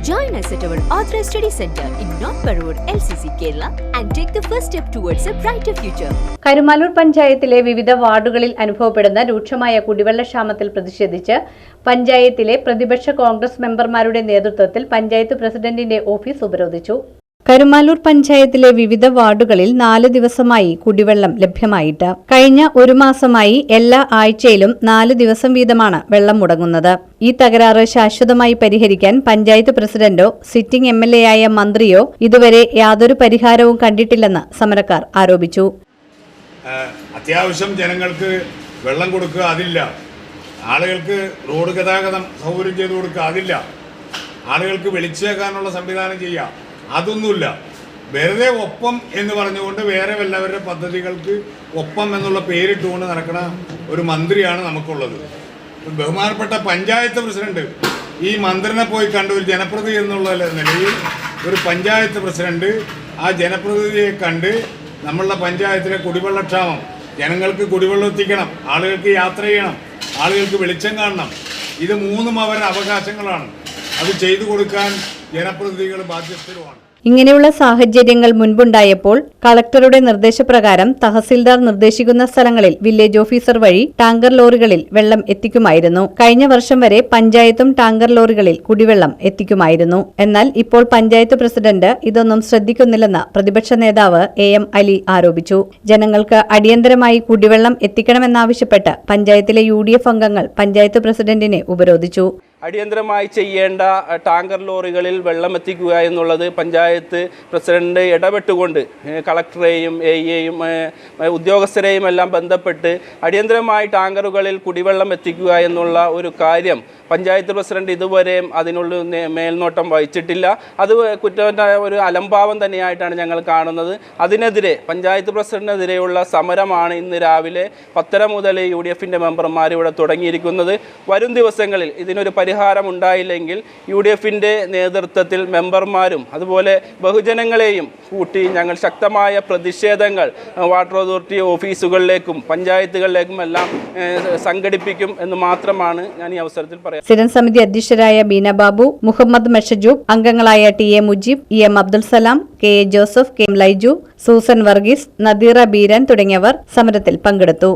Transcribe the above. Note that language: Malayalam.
Join us at our Authorized Study Center in North Parur, LCC, Kerala, and take the first step towards a brighter future. Karumalloor പഞ്ചായത്തിലെ വിവിധ വാർഡുകളിൽ അനുഭവപ്പെടുന്ന രൂക്ഷമായ കുടിവെള്ളക്ഷാമത്തിൽ പ്രതിഷേധിച്ച് പഞ്ചായത്തിലെ പ്രതിപക്ഷ കോൺഗ്രസ് മെമ്പർമാരുടെ നേതൃത്വത്തിൽ പഞ്ചായത്ത് പ്രസിഡന്റിന്റെ ഓഫീസ് ഉപരോധിച്ചു കരുമാലൂർ പഞ്ചായത്തിലെ വിവിധ വാർഡുകളിൽ നാല് ദിവസമായി കുടിവെള്ളം ലഭ്യമായിട്ട്. കഴിഞ്ഞ ഒരു മാസമായി എല്ലാ ആഴ്ചയിലും നാല് ദിവസം വീതമാണ് വെള്ളം മുടങ്ങുന്നത്. ഈ തകരാറ് ശാശ്വതമായി പരിഹരിക്കാൻ പഞ്ചായത്ത് പ്രസിഡന്റോ സിറ്റിംഗ് എം ആയ മന്ത്രിയോ ഇതുവരെ യാതൊരു പരിഹാരവും കണ്ടിട്ടില്ലെന്ന് സമരക്കാർ ആരോപിച്ചു. അത്യാവശ്യം ജനങ്ങൾക്ക് വെള്ളം കൊടുക്കുക അതില്ല. ആളുകൾക്ക് റോഡ് ഗതാഗതം സൗകര്യം ചെയ്തു കൊടുക്കുക അതില്ല. ആളുകൾക്ക് വെളിച്ചേക്കാനുള്ള സംവിധാനം ചെയ്യുക അതൊന്നുമില്ല. വെറുതെ ഒപ്പം എന്ന് പറഞ്ഞുകൊണ്ട് വേറെ വല്ലവരുടെ പദ്ധതികൾക്ക് ഒപ്പം എന്നുള്ള പേരിട്ടുകൊണ്ട് നടക്കുന്ന ഒരു മന്ത്രിയാണ് നമുക്കുള്ളത്. ബഹുമാനപ്പെട്ട പഞ്ചായത്ത് പ്രസിഡന്റ് ഈ മന്ത്രിനെ പോയി കണ്ട ഒരു ജനപ്രതിനിധി എന്നുള്ള നിലയിൽ ഒരു പഞ്ചായത്ത് പ്രസിഡന്റ് ആ ജനപ്രതിനിധിയെ കണ്ട് നമ്മളുടെ പഞ്ചായത്തിലെ കുടിവെള്ളക്ഷാമം ജനങ്ങൾക്ക് കുടിവെള്ളം എത്തിക്കണം ആളുകൾക്ക് യാത്ര ചെയ്യണം ആളുകൾക്ക് വെളിച്ചം കാണണം. ഇത് മൂന്നും അവരുടെ അവകാശങ്ങളാണ്. അത് ചെയ്തു കൊടുക്കാൻ ജനപ്രതിനിധികൾ ബാധ്യസ്ഥരുമാണ്. ഇങ്ങനെയുള്ള സാഹചര്യങ്ങൾ മുൻപുണ്ടായപ്പോൾ കളക്ടറുടെ നിർദ്ദേശപ്രകാരം തഹസിൽദാർ നിർദ്ദേശിക്കുന്ന സ്ഥലങ്ങളിൽ വില്ലേജ് ഓഫീസർ വഴി ടാങ്കർ ലോറികളിൽ വെള്ളം എത്തിക്കുമായിരുന്നു. കഴിഞ്ഞ വർഷം വരെ പഞ്ചായത്തും ടാങ്കർ ലോറികളിൽ കുടിവെള്ളം എത്തിക്കുമായിരുന്നു. എന്നാൽ ഇപ്പോൾ പഞ്ചായത്ത് പ്രസിഡന്റ് ഇതൊന്നും ശ്രദ്ധിക്കുന്നില്ലെന്ന് പ്രതിപക്ഷ നേതാവ് എ എം അലി ആരോപിച്ചു. ജനങ്ങൾക്ക് അടിയന്തരമായി കുടിവെള്ളം എത്തിക്കണമെന്നാവശ്യപ്പെട്ട് പഞ്ചായത്തിലെ യു അംഗങ്ങൾ പഞ്ചായത്ത് പ്രസിഡന്റിനെ ഉപരോധിച്ചു. അടിയന്തരമായി ചെയ്യേണ്ട ടാങ്കർ ലോറികളിൽ വെള്ളം എത്തിക്കുക എന്നുള്ളത് പഞ്ചായത്ത് പ്രസിഡന്റ് ഇടപെട്ടുകൊണ്ട് കളക്ടറേയും എ എയും ഉദ്യോഗസ്ഥരെയും എല്ലാം ബന്ധപ്പെട്ട് അടിയന്തരമായി ടാങ്കറുകളിൽ കുടിവെള്ളം എത്തിക്കുക എന്നുള്ള ഒരു കാര്യം പഞ്ചായത്ത് പ്രസിഡന്റ് ഇതുവരെയും അതിനുള്ള മേൽനോട്ടം വഹിച്ചിട്ടില്ല. അത് കുറ്റമായ ഒരു അലംഭാവം തന്നെയായിട്ടാണ് ഞങ്ങൾ കാണുന്നത്. അതിനെതിരെ പഞ്ചായത്ത് പ്രസിഡന്റിനെതിരെയുള്ള സമരമാണ് ഇന്ന് രാവിലെ പത്തര മുതൽ യു ഡി എഫിന്റെ മെമ്പർമാർ ഇവിടെ തുടങ്ങിയിരിക്കുന്നത്. വരും ദിവസങ്ങളിൽ ഇതിനൊരു പരിഹാരം ഉണ്ടായില്ലെങ്കിൽ യു ഡി എഫിന്റെ നേതൃത്വത്തിൽ മെമ്പർമാരും അതുപോലെ ബഹുജനങ്ങളെയും കൂട്ടി ഞങ്ങൾ ശക്തമായ പ്രതിഷേധങ്ങൾ വാട്ടർ അതോറിറ്റി ഓഫീസുകളിലേക്കും പഞ്ചായത്തുകളിലേക്കും എല്ലാം സംഘടിപ്പിക്കും എന്ന് മാത്രമാണ് ഞാൻ ഈ അവസരത്തിൽ പറയാം സ്ഥിരം സമിതി അധ്യക്ഷരായ ബീന ബാബു മുഹമ്മദ് മെഷജൂബ് അംഗങ്ങളായ T A Mujeeb E M Abdul Salam K A Joseph K M Laiju Susan Varghese Nadeera Beeran തുടങ്ങിയവർ സമരത്തിൽ പങ്കെടുത്തു.